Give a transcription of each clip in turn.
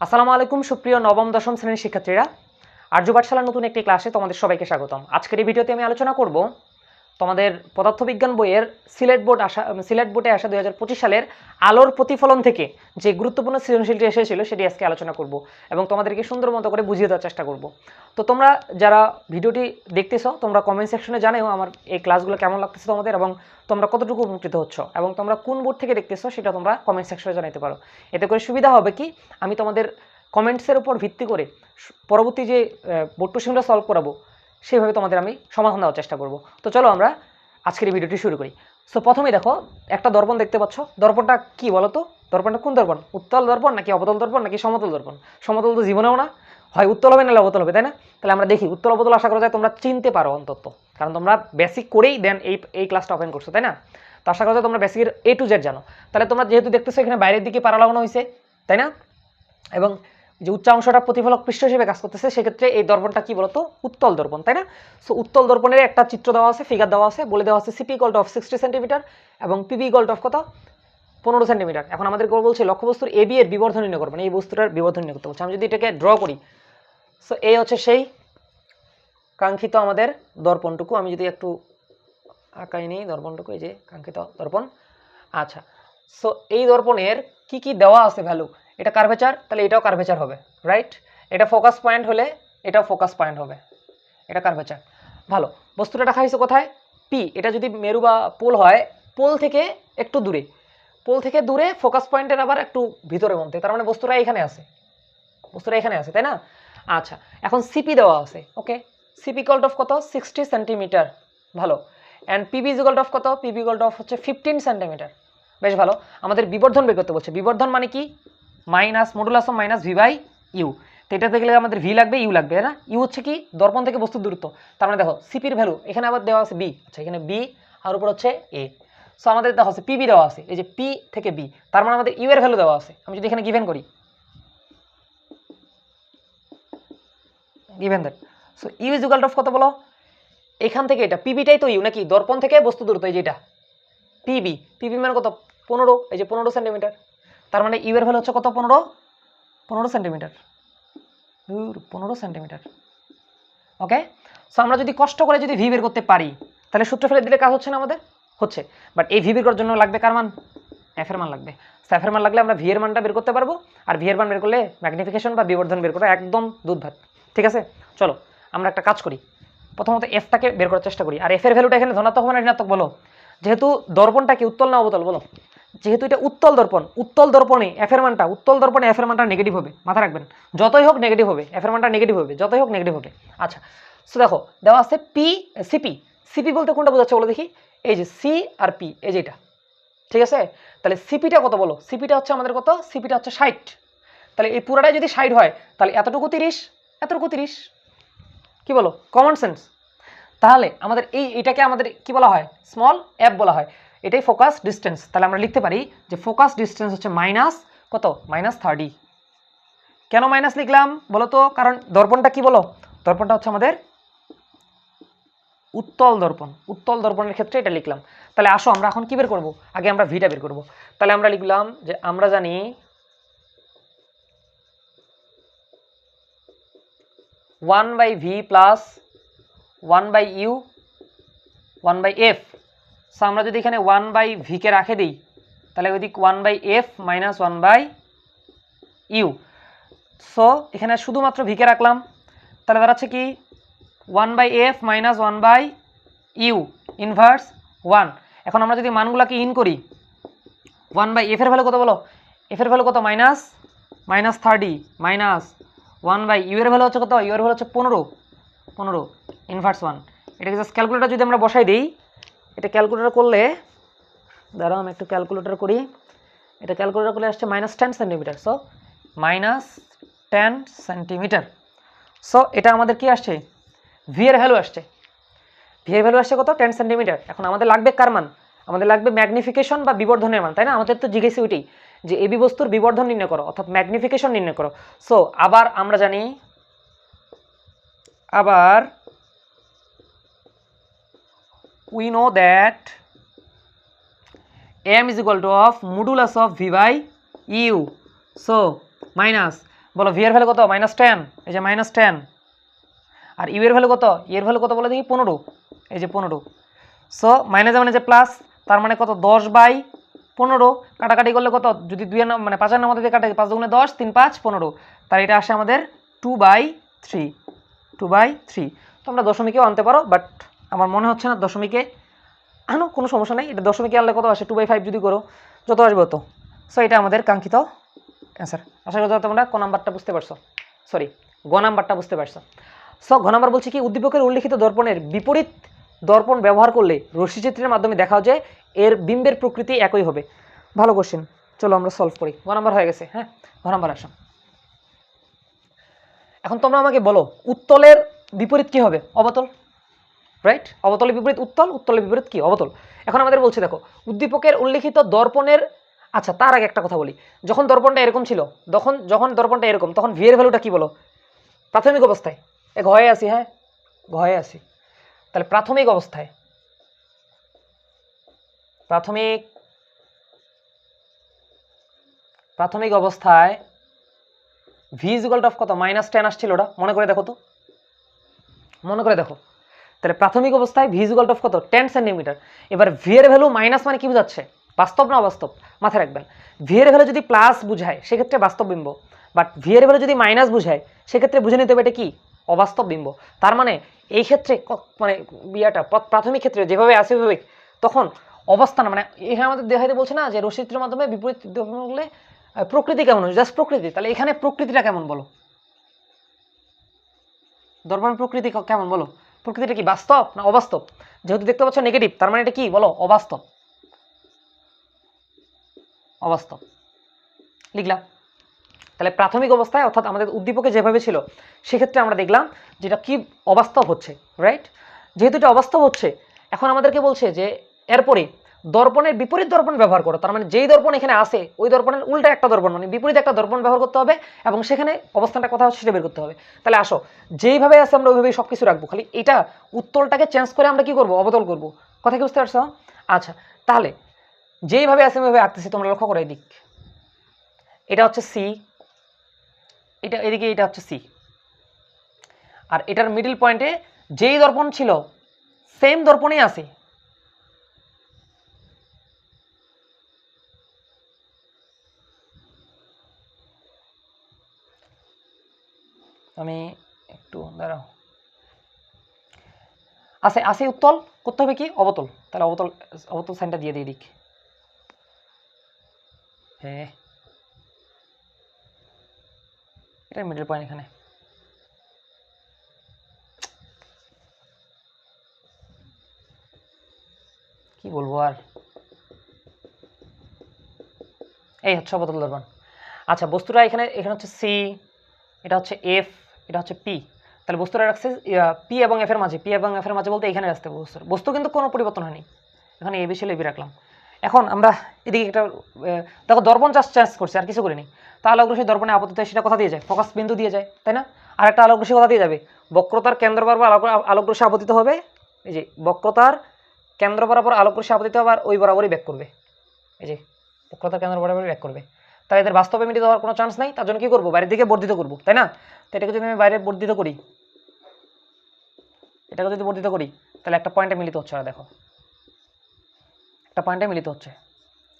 আসসালামু আলাইকুম, সুপ্রিয় নবম, দশম শ্রেণির শিক্ষার্থীরা। আর্য পাঠশালার নতুন একটি ক্লাসে তোমাদের সবাইকে স্বাগতম। আজকের এই ভিডিওতে আমি আলোচনা করব তোমাদের পদার্থবিজ্ঞান বইয়ের সিলেট বোর্ড আসা সিলেট বোর্ডে আসা দু হাজার পঁচিশ সালের আলোর প্রতিফলন থেকে যে গুরুত্বপূর্ণ সৃজনশীলটি এসেছিল সেটি আজকে আলোচনা করব এবং তোমাদেরকে সুন্দর মতো করে বুঝিয়ে দেওয়ার চেষ্টা করব। তো তোমরা যারা ভিডিওটি দেখতেছো, তোমরা কমেন্ট সেকশনে জানাও আমার এই ক্লাসগুলো কেমন লাগতেছে তোমাদের এবং তোমরা কতটুকু উপকৃত হচ্ছ এবং তোমরা কোন বোর্ড থেকে দেখতেছো সেটা তোমরা কমেন্ট সেকশনে জানাতে পারো। এতে করে সুবিধা হবে কি, আমি তোমাদের কমেন্টসের উপর ভিত্তি করে পরবর্তী যে বোর্ড কোশ্চেনটা সলভ করাবো সেইভাবে তোমাদের আমি সমাধান দেওয়ার চেষ্টা করব। তো চলো আমরা আজকের এই ভিডিওটি শুরু করি। সো প্রথমেই দেখো, একটা দর্পণ দেখতে পাচ্ছ। দর্পণটা কি বলো তো দর্পণটা কোন দর্পণ? উত্তল দর্পণ নাকি অবতল দর্পণ নাকি সমতল দর্পণ? সমতল তো জীবনেও না। হয় উত্তল হবে নাহলে অবতল হবে, তাই না? তাহলে আমরা দেখি, উত্তল অবতল আশা করা যায় তোমরা চিনতে পারো অন্তত। কারণ তোমরা বেসিক করেই দেন এই এই ক্লাসটা ওপেন করছ, তাই না? তো আশা করা যায় তোমরা বেসিকের এ টু জেড জানো। তাহলে তোমরা যেহেতু দেখতেছো এখানে বাইরের দিকে পারা লাগানো হয়েছে, তাই না? এবং যে উচ্চাংশটা প্রতিফলক পৃষ্ঠ হিসেবে কাজ করতেছে, সেক্ষেত্রে এই দর্পণটা কি বলতো? উত্তল দর্পণ, তাই না? সো উত্তল দর্পণের একটা চিত্র দেওয়া আছে ফিগার দেওয়া আছে, বলে দেওয়া আছে CP equal of sixty centimeter এবং পিবি গল্ট অফ কত? পনেরো সেন্টিমিটার এখন আমাদের বলছে লক্ষ্যবস্তুর এবি এর বিবর্ধন নির্ণয় মানে এই বস্তুটার বিবর্ধন নির্ণয় করতে বলছে। আমি যদি এটাকে ড্র করি সো এই হচ্ছে সেই কাঙ্ক্ষিত আমাদের দর্পণটুকু। আমি যদি একটু আঁকাই নেই দর্পণটুকু, এই যে কাঙ্ক্ষিত দর্পণ। আচ্ছা সো এই দর্পণের কি কি দেওয়া আছে ভ্যালু এটা কার্ভেচার তাহলে এটাও কার্ভেচার হবে রাইট এটা ফোকাস পয়েন্ট হলে এটাও ফোকাস পয়েন্ট হবে। এটা কার্ভেচার ভালো, বস্তুটা রাখা হয়েছে কোথায়? পি এটা যদি মেরু বা পোল হয়, পোল থেকে একটু দূরে। পোল থেকে দূরে ফোকাস পয়েন্টের আবার একটু ভিতরের মধ্যে, তার মানে বস্তুটা এখানে আছে। বস্তুটা এখানে আছে, তাই না? আচ্ছা এখন সিপি দেওয়া আছে ওকে সিপি কল্ট অফ কত? সিক্সটি সেন্টিমিটার ভালো। And PB is equal of কত? পিবি কল্ট অফ হচ্ছে ফিফটিন সেন্টিমিটার বেশ ভালো। আমাদের বিবর্ধন বের করতে বলছে। বিবর্ধন মানে কি? Minus modulus minus V by U. তো এটাতে গেলে আমাদের ভি লাগবে, ইউ লাগবে না? ইউ হচ্ছে কি? দর্পণ থেকে বস্তুর দূরত্ব। তার মানে দেখো সিপির ভ্যালু এখানে আবার দেওয়া আছে বি আচ্ছা এখানে বি আর উপর হচ্ছে এ সো আমাদের দেখো আছে পিবি দেওয়া আছে, এই যে পি থেকে বি তার মানে আমাদের ইউ এর ভ্যালু দেওয়া আছে। আমি যদি এখানে গিভেন করি। Given that so U is equal of কত বলো? এখান থেকে এটা পিবিটাই তো ইউ নাকি? দর্পণ থেকে বস্তু দূরত্ব, এই যেটা পিবি পিবি মানে কত? পনেরো, এই যে পনেরো সেন্টিমিটার তার মানে ইউ এর ভ্যালু হচ্ছে কত? পনেরো? পনেরো সেন্টিমিটার পনেরো সেন্টিমিটার ওকে সো আমরা যদি কষ্ট করে যদি ভি বের করতে পারি তাহলে সূত্র ফেলে দিলে কাজ হচ্ছে না আমাদের? হচ্ছে। বাট এই ভি বের করার জন্য লাগবে কার মান? এফ এর মান লাগবে। So, এর মান লাগলে আমরা ভি এর মানটা বের করতে পারব আর ভি এর মান বের করলে ম্যাগনিফিকেশন বা বিবর্ধন বের করা একদম দুধ ভাত ঠিক আছে? চলো আমরা একটা কাজ করি। প্রথমত এফটাকে বের করার চেষ্টা করি। আর এফ এর ভ্যালুটা এখানে ধনাত্মক হবে না ঋণাত্মক বলো। যেহেতু দর্পণটা কি উত্তল না অবতল বলো। যেহেতু এটা উত্তল দর্পণ, উত্তল দর্পণে এফ এর মানটা, উত্তল দর্পণে এফ এর মানটা নেগেটিভ হবে মাথা রাখবেন। যতই হোক নেগেটিভ হবে এফ এর মানটা নেগেটিভ হবে, যতই হোক নেগেটিভ হবে। আচ্ছা সো দেখো, দেওয়া আছে পি সিপি সিপি বলতে কোনটা বোঝাচ্ছে বলো দেখি? এই যে সি আর পি এই যে এটা। ঠিক আছে? তাহলে সিপিটা কত বলো? সিপিটা হচ্ছে আমাদের কত? সিপিটা হচ্ছে ষাট। তাহলে এই পুরাটাই যদি ষাট হয়, তাহলে এতটুকু তিরিশ এতটুকু তিরিশ। কি বলো? কমন সেন্স তাহলে আমাদের এই, এটাকে আমাদের কি বলা হয়? স্মল অ্যাপ বলা হয়। এটাই ফোকাস ডিস্টেন্স তাহলে আমরা লিখতে পারি যে ফোকাস ডিস্টেন্স হচ্ছে মাইনাস কত? মাইনাস থার্টি কেন মাইনাস লিখলাম বলো তো কারণ দর্পণটা কি বলো? দর্পণটা হচ্ছে আমাদের উত্তল দর্পণ। উত্তল দর্পণের ক্ষেত্রে এটা লিখলাম। তাহলে আসো আমরা এখন কি বের করব? আগে আমরা ভিটা বের করব। তাহলে আমরা লিখলাম যে আমরা জানি one by V plus one by U one by F so আমরা যদি এখানে ওয়ান বাই ভিকে রাখে দিই, তাহলে ওই দিক one by F minus one by U so এখানে শুধুমাত্র ভিকে রাখলাম, তাহলে দাঁড়াচ্ছে কি? One by F minus one by U inverse one এখন আমরা যদি মানগুলোকে ইন করি ওয়ান বাই এফের ভ্যালু কত বলো? এফের ভ্যালু কত? Minus minus thirty minus one by U এর ভ্যালু হচ্ছে কত? ইউ এর ভ্যালু হচ্ছে পনেরো পনেরো। ইনভার্স ওয়ান এটাকে জাস্ট ক্যালকুলেটার যদি আমরা বসাই দিই, এটা ক্যালকুলেটার করলে, দাঁড়াও আমি একটু ক্যালকুলেটার করি। এটা ক্যালকুলেটার করলে আসছে minus ten centimeter so minus ten centimeter so এটা আমাদের কি আসছে? ভি ভ্যালু আসছে। ভি এর ভ্যালু আসছে কত? টেন সেন্টিমিটার এখন আমাদের লাগবে কার মান? আমাদের লাগবে ম্যাগনিফিকেশন বা বিবর্ধনের মান, তাই না? আমাদের তো জিজ্ঞেস ওইটাই, যে এবি বস্তুর বিবর্ধন নির্ণয় করো, অর্থাৎ ম্যাগনিফিকেশন নির্ণয় করো। সো আবার আমরা জানি, আবার we know that m is equal to of modulus of v by u. So, minus, বলো ভি এর ভ্যালু কত? মাইনাস টেন এই যে মাইনাস টেন আর ইউ এর ভ্যালু কত? এর ভ্যালু কত বলে দেখি? পনেরো। এই যে পনেরো। সো মাইনাসে মানে যে প্লাস তার মানে কত? দশ বাই পনেরো। কাটাকাটি করলে কত? যদি দুই মানে পাঁচের নাম দিয়ে কাটাই পাঁচ দুগুণে দশ, তিন পাঁচ, পনেরো। তার এটা আসে আমাদের two by three two by three তো আমরা দশমিকেও আনতে পারো বাট আমার মনে হচ্ছে না দশমিকে আনো কোনো সমস্যা নেই। এটা দশমিকে আনলে কত আসে? টু বাই ফাইভ যদি করো, যত আসবে তত সো এটা আমাদের কাঙ্ক্ষিত অ্যান্সার আশা করি তোমরা ক নাম্বারটা বুঝতে পারছ। সরি গ নাম্বারটা বুঝতে পারছ। সো ঘ নাম্বার বলছি কি, উদ্দীপকের উল্লিখিত দর্পণের বিপরীত দর্পণ ব্যবহার করলে রশ্মিচিত্রের মাধ্যমে দেখা যায়, এর বিম্বের প্রকৃতি একই হবে। ভালো কোশ্চেন চলো আমরা সলভ করি। ঘ নাম্বার হয়ে গেছে হ্যাঁ? ঘ নাম্বার আসো। এখন তোমরা আমাকে বলো, উত্তলের বিপরীত কি হবে? অবতল? রাইট অবতলের বিপরীত উত্তল উত্তলের বিপরীত কি? অবতল। এখন আমাদের বলছে, দেখো, উদ্দীপকের উল্লিখিত দর্পণের আচ্ছা তার আগে একটা কথা বলি। যখন দর্পণটা এরকম ছিল, তখন, যখন দর্পণটা এরকম, তখন ভি এর ভ্যালুটা কি বলো? প্রাথমিক অবস্থায়। এ ঘয়ে আসি হ্যাঁ? ঘয়ে আসি তাহলে প্রাথমিক অবস্থায়। প্রাথমিক প্রাথমিক অবস্থায় ভি ইজিকাল অফ কত? মাইনাস টেন আসছিল ওটা। মনে করে দেখো তো। মনে করে দেখো। তাহলে প্রাথমিক অবস্থায় ভি ইজিকাল অফ কত? টেন সেন্টিমিটার এবার ভি এর ভ্যালু মাইনাস মানে কি বোঝাচ্ছে? বাস্তব না অবাস্তব? মাথায় রাখবেন। ভি এর ভ্যালু যদি প্লাস বুঝায়, সেক্ষেত্রে বাস্তব বিম্ব। বাট ভি এর ভ্যালু যদি মাইনাস বুঝায়, সেক্ষেত্রে বুঝে নিতে হবে এটা কি? অবাস্তব বিম্ব। তার মানে এই ক্ষেত্রে মানে বিয়াটা প্রাথমিক ক্ষেত্রে যেভাবে আসে ওইভাবে তখন অবস্থান মানে এখানে আমাদের দেখাইতে বলছে না যে রশ্মিত্রের মাধ্যমে বিপরীত করলে প্রকৃতি কেমন জাস্ট প্রকৃতি। তাহলে এখানে প্রকৃতিটা কেমন বলো? দর্পণ প্রকৃতি কেমন বলো? প্রকৃতিটা কি বাস্তব না অবাস্তব? যেহেতু দেখতে পাচ্ছ নেগেটিভ তার মানে এটা কি বলো? অবাস্তব। অবাস্তব। লিখলাম। তাহলে প্রাথমিক অবস্থায় অর্থাৎ আমাদের উদ্দীপকে যেভাবে ছিল, সেক্ষেত্রে আমরা দেখলাম যেটা কি অবাস্তব হচ্ছে রাইট যেহেতু এটা অবাস্তব হচ্ছে, এখন আমাদেরকে বলছে যে এরপরে দর্পণের বিপরীত দর্পণ ব্যবহার করো। তার মানে যেই দর্পণ এখানে আসে ওই দর্পণের উল্টা একটা দর্পণ মানে বিপরীত একটা দর্পণ ব্যবহার করতে হবে এবং সেখানে অবস্থানটা কথা হচ্ছে সেটা বের করতে হবে। তাহলে আসো, যেইভাবে আছে আমরা ওইভাবেই সব কিছু রাখব। খালি এটা উত্তলটাকে চেঞ্জ করে আমরা কি করব? অবতল করব। কথা কি বুঝতে পারছ? আচ্ছা তাহলে যেইভাবে আছে ওইভাবে আঁকতেছি, তোমরা লক্ষ্য করো এদিক। এটা হচ্ছে সি এটা এদিকে এটা হচ্ছে সি আর এটার মিডল পয়েন্টে যেই দর্পণ ছিল সেম দর্পণেই আছে। আমি একটু, দাঁড়াও। আছে আছে উত্তল, করতে হবে কি? অবতল। তাহলে অবতল অবতল সাইনটা দিয়ে দিই দিক হ্যাঁ এটা মিডল পয়েন্ট এখানে। কি বলব আর? এই হচ্ছে অবতল দর্পণ। আচ্ছা বস্তুটা এখানে এখানে হচ্ছে সি এটা হচ্ছে এফ এটা হচ্ছে পি তাহলে বস্তুটা রাখছে পি এবং এফ এর মাঝে পি এবং এফ এর মাঝে বলতে এখানে রাখতে হবে বস্তুর। বস্তু কিন্তু কোনো পরিবর্তন হয়নি। এখানে এ বি ছিল এবি রাখলাম। এখন আমরা এদিকে একটা দেখো দর্পণ চাষ চাষ করছি, আর কিছু করিনি। তা আলোকরশ্মি দর্পণে আপাতত সেটা কথা দিয়ে যায়? ফোকাস বিন্দু দিয়ে যায়, তাই না? আর একটা আলোকরশ্মি কথা দিয়ে যাবে? বক্রতার কেন্দ্র বরাবর আলোক আলোকরশ্মি আপতিত হবে, এই যে বক্রতার কেন্দ্র বরাবর আলোকরশ্মি আপতিত হবে, আর ওই বরাবরই ব্যাক করবে। এই যে বক্রতার কেন্দ্র বরাবরই ব্যাক করবে। তাই এদের বাস্তবে মিলিত হওয়ার কোনো চান্স নাই, তার জন্য কী করব? বাইরের দিকে বর্ধিত করব, তাই না? তো এটাকে যদি আমি বাইরে বর্ধিত করি, এটাকে যদি বর্ধিত করি, তাহলে একটা পয়েন্টে মিলিত হচ্ছে ওরা দেখো। একটা পয়েন্টে মিলিত হচ্ছে।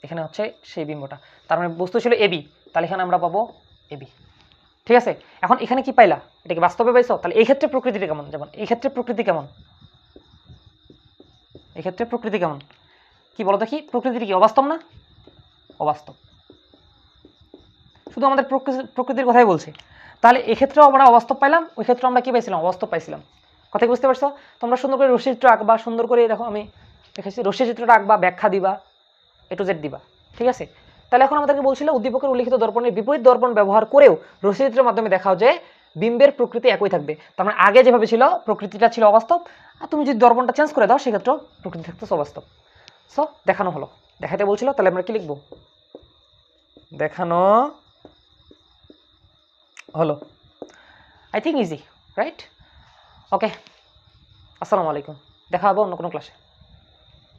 এখানে হচ্ছে সেই বিম্বটা। তার মানে বস্তু ছিল এবি তাহলে এখানে আমরা পাবো এবি ঠিক আছে? এখন এখানে কি পাইলা? এটা কি বাস্তবে পাইছো? তাহলে এই ক্ষেত্রে প্রকৃতিটা কেমন? যেমন এই ক্ষেত্রে প্রকৃতি কেমন? এই ক্ষেত্রে প্রকৃতি কেমন? কি বলো দেখি? প্রকৃতির কি অবাস্তব না? অবাস্তব। শুধু আমাদের প্রকৃতির কথাই বলছে। তাহলে এক্ষেত্রেও আমরা অবাস্তব পাইলাম ওই ক্ষেত্রে আমরা কি পাইছিলাম? অবাস্তব পাইছিলাম। কথা বুঝতে পারছ? তোমরা সুন্দর করে রশ্মি চিত্র আঁকবা, সুন্দর করে দেখো আমি দেখেছি রশ্মি চিত্রটা আঁকবা, ব্যাখ্যা দিবা এ টু জেড দিবা। ঠিক আছে? তাহলে এখন আমাদেরকে বলছিল উদ্দীপকের উল্লিখিত দর্পণের বিপরীত দর্পণ ব্যবহার করেও রশ্মি চিত্রের মাধ্যমে দেখাও যে বিম্বের প্রকৃতি একই থাকবে। তার মানে আগে যেভাবে ছিল, প্রকৃতিটা ছিল অবাস্তব। আর তুমি যদি দর্পণটা চেঞ্জ করে দাও, সেক্ষেত্রেও প্রকৃতি থাকতেছে অবাস্তব। সো দেখানো হলো। দেখাতে বলছিল, তাহলে আমরা কি লিখব? দেখানো হলো। I think is right okay আসসালামু আলাইকুম। দেখা হবে অন্য কোনো ক্লাসে